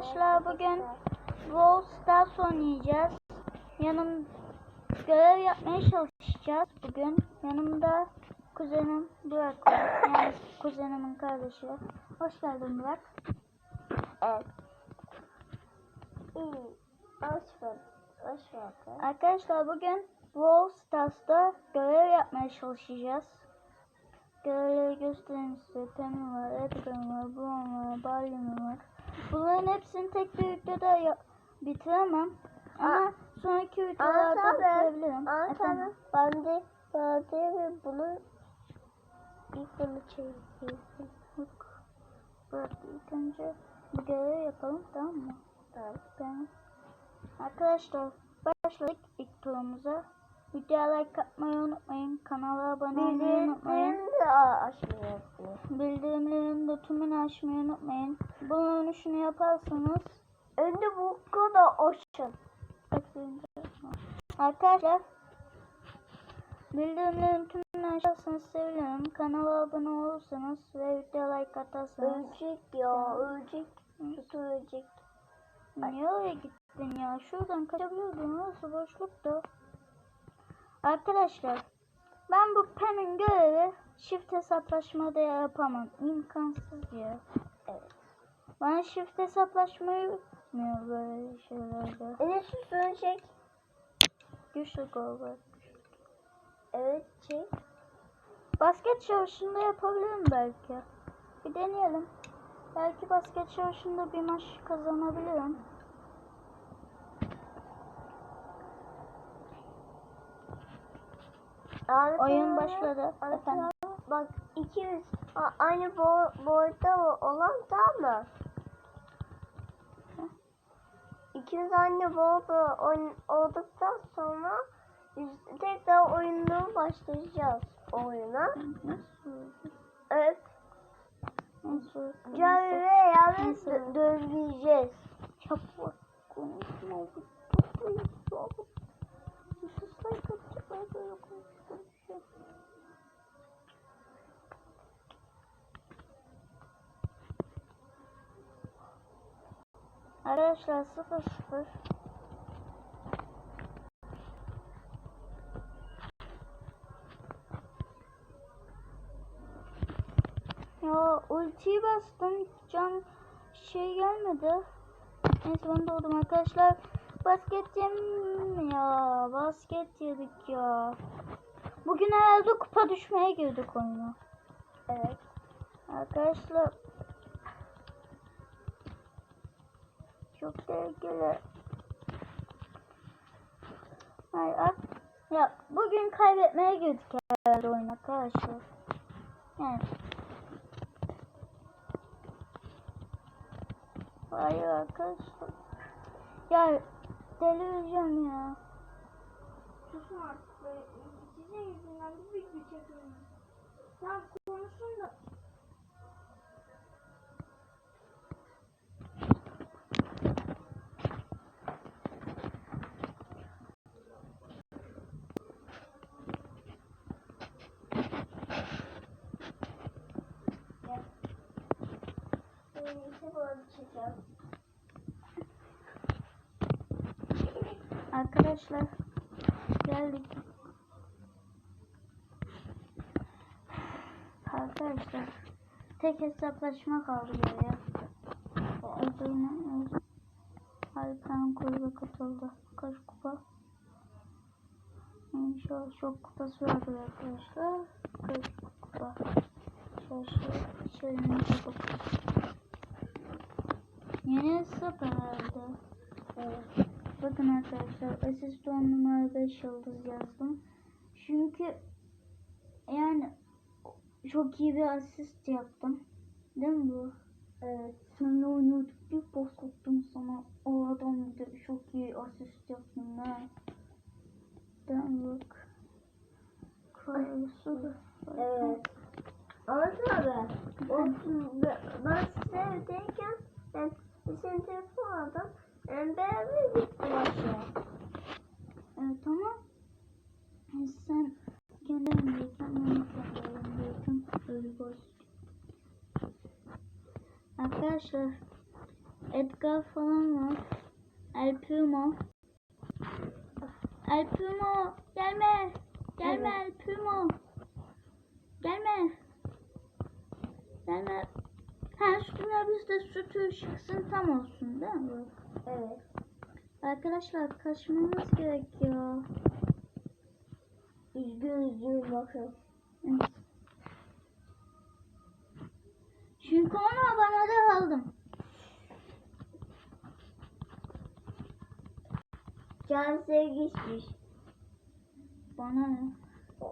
Arkadaşlar bugün Brawl Stars oynayacağız. Yanım görev yapmaya çalışacağız bugün. Yanımda kuzenim Burak var. Yani kuzenimin kardeşi. Hoş geldin Burak. Evet. İyi. Hoş bulduk. Hoş bulduk. Arkadaşlar bugün Brawl Stars'ta görev yapmaya çalışacağız. Görevleri göstereyim size. Temin var, Edgar'ım var, Brown var, Barley'm var. Bunların hepsini tek bir videoda bitiremem. Ama sonraki videolarda bitirebilirim. Anlat Efendim? abi. Ben de, ben de ve bunu ilk bunu. Bak. Bırak ilk önce bu görevi yapalım tamam mı? Tamam. Tamam. Arkadaşlar başladık ilk turumuza. Videoya like atmayı unutmayın. Kanala abone olmayı unutmayın. Bildirimleri de tümünü açmayı unutmayın. Bunun şunu yaparsanız Önde bu kadar açın. Arkadaşlar bildirimlerin tümünü açarsanız sevinirim. Kanala abone olursanız ve videoya like atarsanız. Ölecek ya. Ölecek. Kötü ölecek. Niye oraya gittin ya? Şuradan kaçabiliyordun. Nasıl boşlukta? Arkadaşlar ben bu penin görevi çift hesaplaşmada yapamam. İmkansız ya. Evet. Ben çift hesaplaşmayı bilmiyorum böyle şeylerde. Enes üstünü çek. Güçlü gol var. Evet çek. Basket savaşında yapabilirim belki. Bir deneyelim. Belki basket savaşında bir maç kazanabilirim. Abi, Oyun başladı. abi, Efendim. Bak ikimiz aynı bo boyutta olan tamam mı? İkimiz aynı oyun olduktan sonra tekrar oyunu başlayacağız oyuna. Evet. Cami ve dö- döneceğiz. Çabuk konuşma. Suslar kaçacaklar böyle konuşuyor. Arkadaşlar sıfır sıfır. Ya ultiyi bastım. Can şey gelmedi. Neyse ben doğdum arkadaşlar. Basket yem ya. Basket yedik ya. Bugün herhalde kupa düşmeye girdik oyuna. Evet. Arkadaşlar. Çok tehlikeli. Hayır, ar- ya bugün kaybetmeye girdik herhalde oyun arkadaşlar. Yani. Hayır arkadaşlar. Ya delireceğim ya. Susun artık be. Sizin yüzünden bir video çekiyorum. Tamam konuşun da. Arkadaşlar geldik. Arkadaşlar tek hesaplaşma kaldı ya. Ödülünü Alpen kulübe katıldı. Kaç kupa? İnşallah çok kupası vardır arkadaşlar. Kaç kupa? Şaşı içerinin çabuk. Yeni hesap herhalde. Evet. Bakın arkadaşlar asist 10 numara 5 yıldız yazdım. Çünkü yani çok iyi bir asist yaptım. Değil mi bu? Evet. Seninle oynuyorduk bir post attım sana. O adam da çok iyi asist yaptım ha. Mi bak. Karısı da. Evet. Anladın abi. O, ben size evdeyken ben senin telefon aldım. Ben beraber gittim aşağı. Evet ama e, sen evindeyken ben evimdeyken öyle boş. Arkadaşlar Edgar falan var. El Primo. El Primo gelme. Gelme El Primo. Gelme. Gelme. Ha üstüne bizde sütü çıksın tam olsun değil mi? Evet. Arkadaşlar kaçmamız gerekiyor. Üzgün üzgün bakın. Evet. Çünkü onu da aldım. Can sevgişmiş. Bana ne?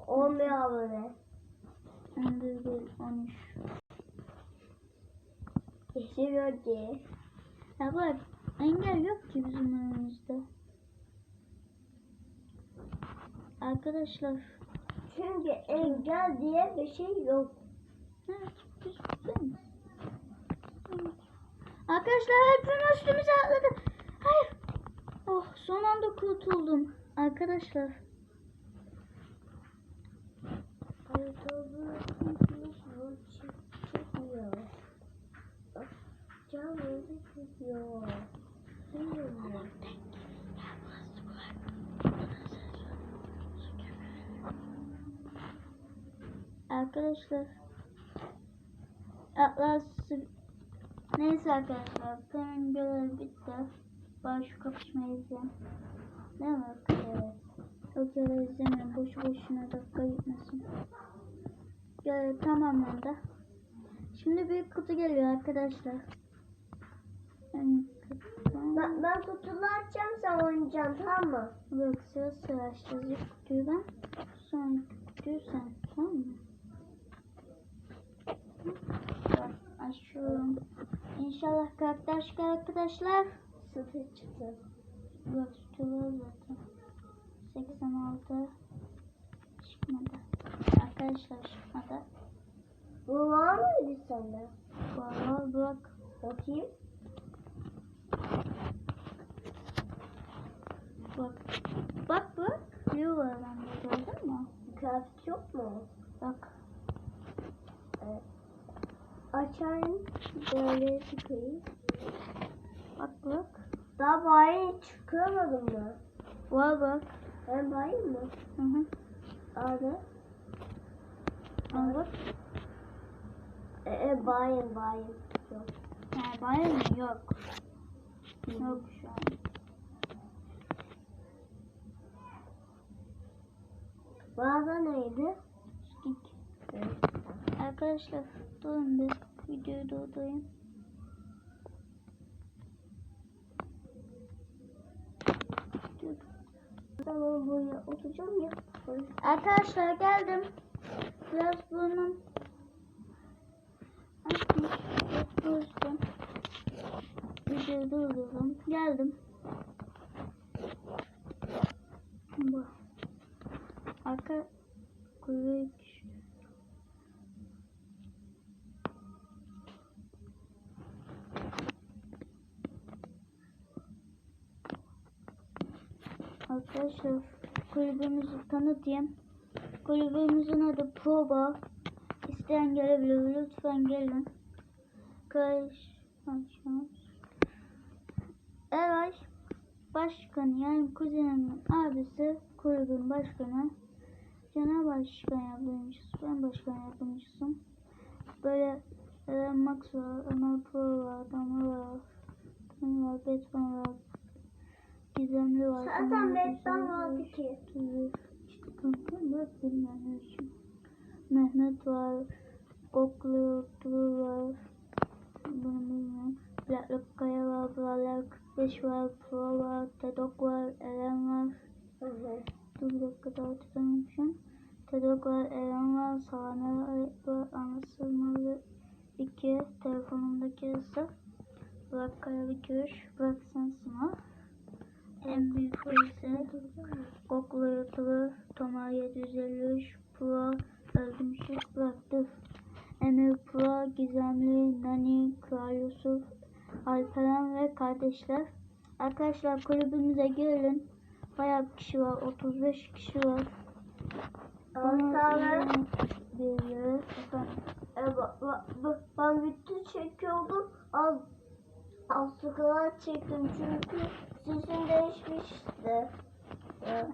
11 abone. 11 değil 13. Yeşil ki. Ya bak engel yok ki bizim önümüzde. Arkadaşlar Çünkü engel diye bir şey yok. evet. Evet. Arkadaşlar hepsinin üstümüze atladı. Hayır. Oh son anda kurtuldum. Arkadaşlar. Otobüsümüz Arkadaşlar Atlas Neyse arkadaşlar benim görev bitti. Ben şu kapışmayı izleyeyim. Değil mi arkadaşlar? O görev izlemiyorum. Boşu boşuna dakika gitmesin. Görev tamamlandı. Şimdi büyük kutu geliyor arkadaşlar. Kutu- Ben, ben kutuları açacağım sen oynayacaksın tamam mı? Yok sıra sıra açacağız. İlk kutuyu ben. Sonra kutuyu sen. Tamam mı? Bak, Açıyorum. İnşallah karakter çıkar arkadaşlar. Sıfır çıktı. Bak tutuyor zaten. 86 çıkmadı. Arkadaşlar çıkmadı. Bu var mıydı sende? Valla bak. Bakayım. Bak. Bak bak. Blue var bende gördün mü? Kıyafet yok mu? Bak. Evet. Açayım. Böyle çıkayım. Bak bak. Daha bayi çıkamadım mı? Var bak. Ben bayım mı? Hı hı. Abi. Al bak. E, e bayım bayım. Yok. Yani bayağı mı? Yok. Yok şu an. Bana neydi? Evet. Arkadaşlar durun bir. Videoyu durdurayım. Dur. Tamam buraya oturacağım ya. Arkadaşlar geldim. Biraz burnum. Dostum. Videoyu durdurdum. Geldim. Bu. Arka kuyruğu düştü. Arkadaşlar kulübümüzü tanıtayım. Kulübümüzün adı Proba. İsteyen gelebilir. Lütfen gelin. Karış. Eray başkan yani kuzenimin abisi kulübün başkanı. Genel başkan yardımcısı. Ben başkan yardımcısım. Böyle Eren Max var, Ömer Pro var, Damla var, Kim var, Batman var, Gizemli var. Zaten Batman vardı var. ki. İşte kanka bak bilmem. Mehmet var. Goklu Tuğ var. Bunu bilmiyorum. Bilaklık Kaya var. Buralar 45 var. Pro var. Tedok var. Eren var. Hı hı. Dur bir dakika daha tutamamışım. Tedok var. Eren var. Savane var. Anasılmalı 2. Telefonumdaki hesap. Burak görüş. Burak sensin o. En büyük ise Google YouTuber Tomar 753 Pro Öldümsüz bıraktı. Emir Pro Gizemli Nani Kral Yusuf Alperen ve kardeşler. Arkadaşlar kulübümüze gelin. Bayağı kişi var. 35 kişi var. Arkadaşlar. bir yere efendim. Ba, ba, ba, ben video çekiyordum. Az, az Aklıma çektim çünkü sesim değişmişti. Ya.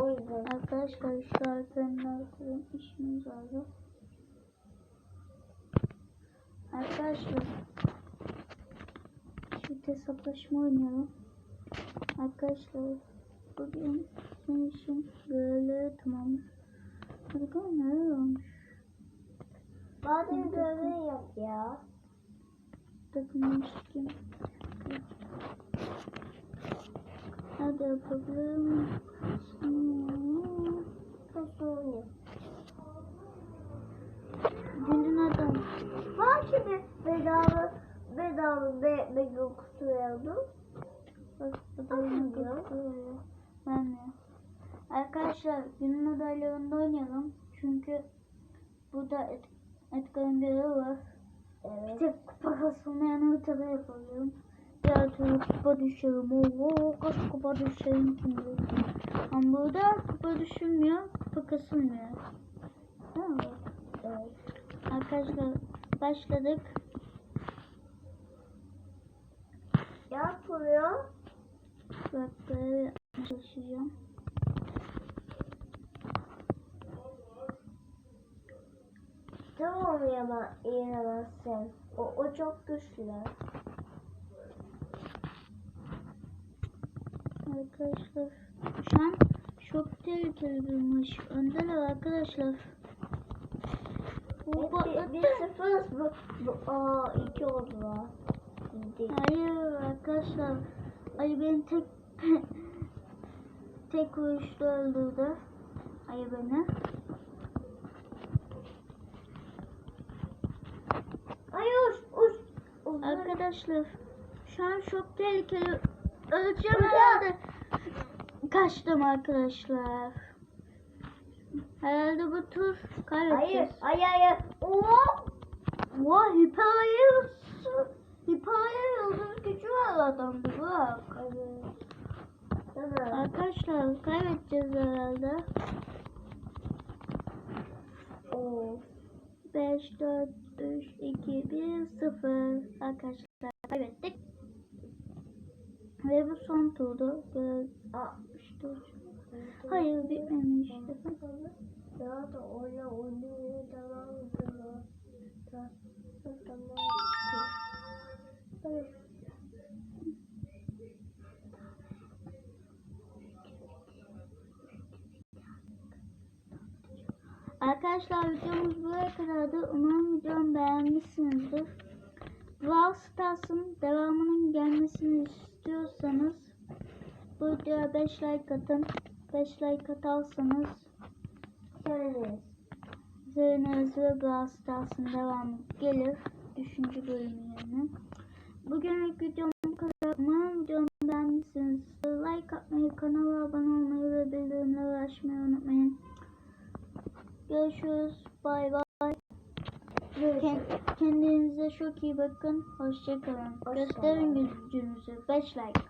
O yüzden. Arkadaşlar şu arkadaşlarım işimiz vardı. Arkadaşlar şu hesaplaşma oynayalım. Arkadaşlar bugün için böyle tamam. Gel neler olmuş? Bazen görev yok ya. Takılmıştım. Hadi yapalım. Hmm. Nasıl oynuyor? Günün adam. Var şimdi bedava bedava be, mega kutu aldım. Bak bu da yine gösteriyor. Ben de. Arkadaşlar günün adaylarında oynayalım. Çünkü burada et, Edgar'ın görevi var. Bir Evet. tek kupa kasılmayan ortada yapalım. Diğer türlü kupa düşerim. Oo kaç kupa düşerim şimdi. Ama burada kupa düşürmüyor. Kupa kasılmıyor. Mi? evet. Arkadaşlar başladık. Yapılıyor. Bak böyle çalışacağım. Tamam ya yenemezsen. O, o çok güçlü. Arkadaşlar şu an çok tehlikeli maç. Öndeler arkadaşlar. Bu Bir, bir bu, bu aa, iki oldu ha. Hayır arkadaşlar. Ay beni tek tek vuruşta öldürdü. Ay beni. Arkadaşlar şu an çok tehlikeli. Öleceğim herhalde. Kaçtım arkadaşlar. Herhalde bu tur Hayır. kaybedeceğiz. Hayır hayır. Oo. Vay hiperayı hiperayı yıldız gücü var adamda bak. Evet. Tamam. Arkadaşlar kaybedeceğiz herhalde. Oo. 5, 4, 3, 2, 1, 0. Arkadaşlar kaybettik. Ve bu son turdu. Böyle Aa. 64. Hayır bitmemiş. Daha da oyna oynamaya devam ediyor. Ta- Tamam. Arkadaşlar videomuz buraya kadardı. Umarım videomu beğenmişsinizdir. Brawl Stars'ın devamının gelmesini istiyorsanız bu videoya 5 like atın. 5 like atarsanız Söyleriz. Zeynep ve Brawl Stars'ın devamı gelir. Üçüncü bölümü yani. Bugünlük videom bu kadar. Umarım videomu beğenmişsinizdir. Like atmayı, kanala abone olmayı ve bildirimleri açmayı unutmayın. Görüşürüz. Bay bay. Kend- Kendinize çok iyi bakın. Hoşçakalın. Hoşça Gösterin gücünüzü. 5 like.